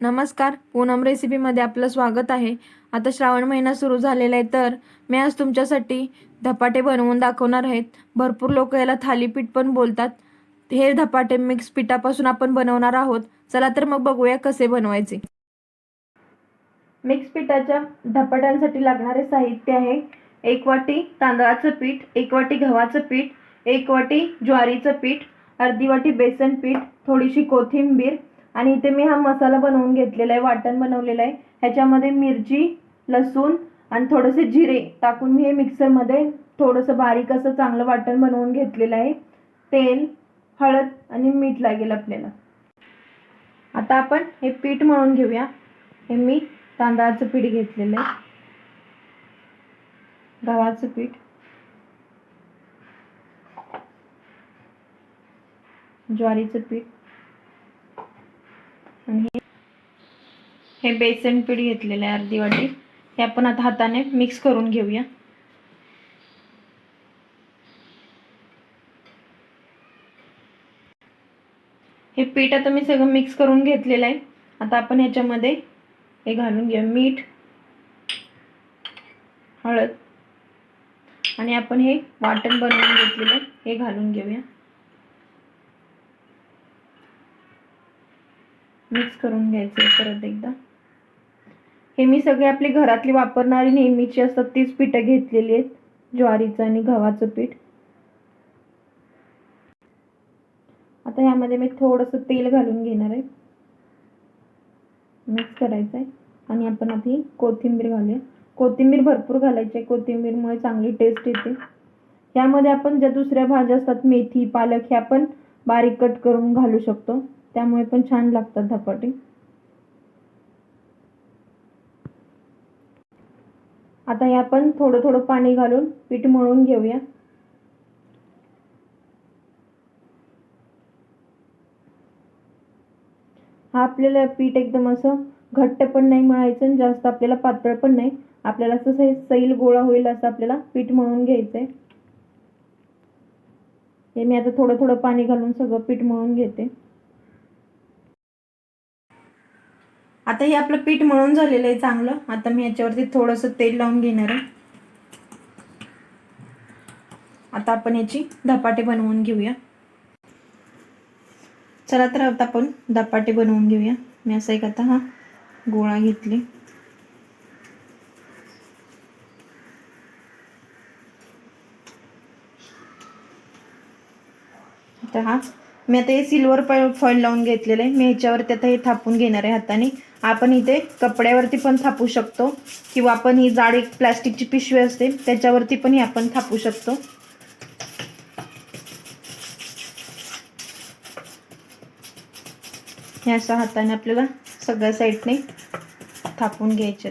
नमस्कार पूनम रेसिपीमध्ये आपलं स्वागत आहे. आता श्रावण महिना सुरू झालेला आहे तर मी आज तुमच्यासाठी धपाटे बनवून दाखवणार आहेत. भरपूर लोक याला थालीपीठ पण बोलतात. हे धपाटे मिक्स पिठापासून आपण बनवणार आहोत. चला तर मग बघूया कसे बनवायचे. मिक्स पिठाच्या धपाट्यांसाठी लागणारे साहित्य आहे. एक वाटी तांदळाचं पीठ एक वाटी गव्हाचं पीठ एक वाटी ज्वारीचं पीठ अर्धी वाटी बेसन पीठ थोडीशी कोथिंबीर आणि इथे मी हा मसाला बनवून घेतलेला आहे वाटण बनवलेलं आहे. ह्याच्यामध्ये मिरची लसूण आणि थोडेसे जिरे टाकून मी हे मिक्सरमध्ये थोडंसं बारीक असं चांगलं वाटण बनवून घेतलेलं आहे. तेल हळद आणि मीठ लागेल आपल्याला. आता आपण हे पीठ मळून घेऊया. हे मी तांदळाचं पीठ घेतलेलं आहे. गव्हाचं पीठ. ज्वारीचं पीठ. आणि हे हे बेसन पीठ घेतलेलं आहे अर्धी वाटी. हे आपण आता हाताने मिक्स करून घेऊया. हे पीठ आता मी सगळं मिक्स करून घेतलेलं आहे. आता आपण ह्याच्यामध्ये हे घालून घेऊया. मीठ हळद आणि आपण हे वाटण बनवून घेतलेलं आहे. हे घालून घेऊया. मिक्स करून घ्यायचे परत एकदा. हे मी सगळे आपली घरातली वापरणारी नेहमीची असतात तीच पिठं घेतलेली आहेत ज्वारीचं आणि गव्हाचं पीठ. आता ह्यामध्ये मी थोडंसं तेल घालून घेणार आहे. मिक्स करायचं आहे आणि आपण आता ही कोथिंबीर घालूया. कोथिंबीर भरपूर घालायची आहे. कोथिंबीरमुळे चांगली टेस्ट येते. यामध्ये आपण ज्या दुसऱ्या भाज्या असतात मेथी पालक ह्या पण बारीक कट करून घालू शकतो. त्यामुळे पण छान लागतात धपाटे. आता हे आपण थोडं थोडं पाणी घालून पीठ मळून घेऊया. हा आपल्याला पीठ एकदम असं घट्ट पण नाही मळायचं आणि जास्त आपल्याला पातळ पण नाही. आपल्याला असं हे सैल गोळा होईल असं आपल्याला पीठ मळून घ्यायचं आहे हे मी आता थोडं थोडं पाणी घालून सगळं पीठ मळून घेते. आता हे आपलं पीठ मळून झालेलं आहे चांगलं. आता मी याच्यावरती थोडंसं तेल लावून घेणार आहे. आता आपण याची धपाटे बनवून घेऊया. चला तर आता आपण धपाटे बनवून घेऊया. मी असं एक आता हा गोळा घेतले. आता हा मी आता हे सिल्वर फॉईल लावून घेतलेलं आहे. मी ह्याच्यावरती आता हे थापून घेणार आहे हाताने. आपण इथे कपड्यावरती पण थापू शकतो. किंवा आपण ही जाड एक प्लॅस्टिकची पिशवी असते त्याच्यावरती पण ही आपण थापू शकतो. हे अशा हाताने आपल्याला सगळ्या साईडने थापून घ्यायचे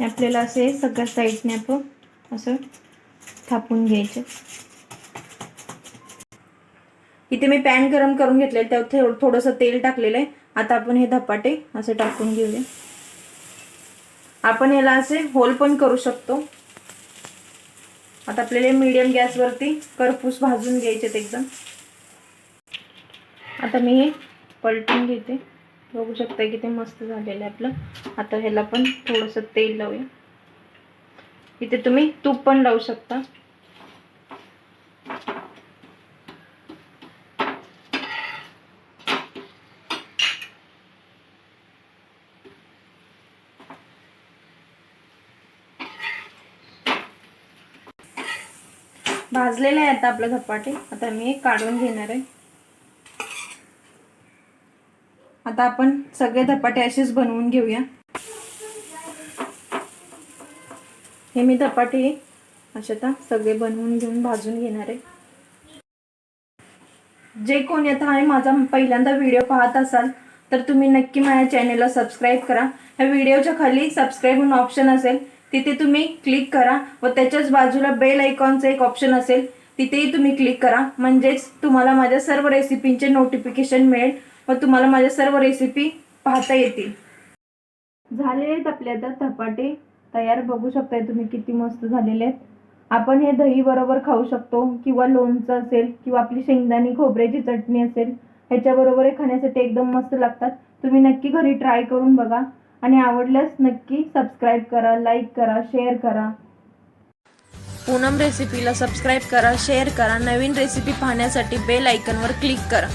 आपल्याला असे सगळ्या साईडने आपण असं थापून घ्यायचे. इथे मी पॅन गरम करून घेतले त्यात थोडंसं तेल टाकलेलं आहे. आता आपण हे धपाटे असे टाकून घेऊया. आपण याला असे होल पण करू शकतो. आता आपल्याला मीडियम गॅसवरती करपूस भाजून घ्यायचेत एकदम. आता मी हे पलटून घेते. बघू शकता किती मस्त झालेलं आहे आपलं. आता ह्याला पण थोडंसं तेल लावूया. इथे तुम्ही तूप पण लावू शकता. भाजलेलं आहे आता आपलं धपाटे. आता मी काढून घेणार आहे. आता आपण सगळे धपाटे असेच बनवून घेऊया. हे मी धपाटे असे आता सगळे बनवून घेऊन भाजून घेणार आहे. जे कोणी आता आहे माझा पहिल्यांदा व्हिडिओ पाहत असाल तर तुम्ही नक्की माझ्या चॅनेलला सबस्क्राईब करा. ह्या व्हिडिओच्या खाली सबस्क्राईब म्हणून ऑप्शन असेल तिथे तुम्ही क्लिक करा व त्याच्याच बाजूला बेल आयकॉनचं एक ऑप्शन असेल तिथेही तुम्ही क्लिक करा. म्हणजेच तुम्हाला माझ्या सर्व रेसिपींचे नोटिफिकेशन मिळेल. व तुम्हाला माझ्या सर्व रेसिपी पाहता येतील. झालेले आहेत आपले आता धपाटे. तयार बघू शकताय तुम्ही किती मस्त झालेले आहेत. आपण हे दही बरोबर खाऊ शकतो किंवा लोणचं असेल किंवा आपली शेंगदाणी खोबऱ्याची चटणी असेल ह्याच्याबरोबर हे खाण्यासाठी एकदम मस्त लागतात. तुम्ही नक्की घरी ट्राय करून बघा. आणि आवडल्यास नक्की सबस्क्राईब करा लाईक करा शेअर करा. पूनम रेसिपीला सबस्क्राईब करा शेअर करा. नवीन रेसिपी पाहण्यासाठी बेल आयकनवर क्लिक करा.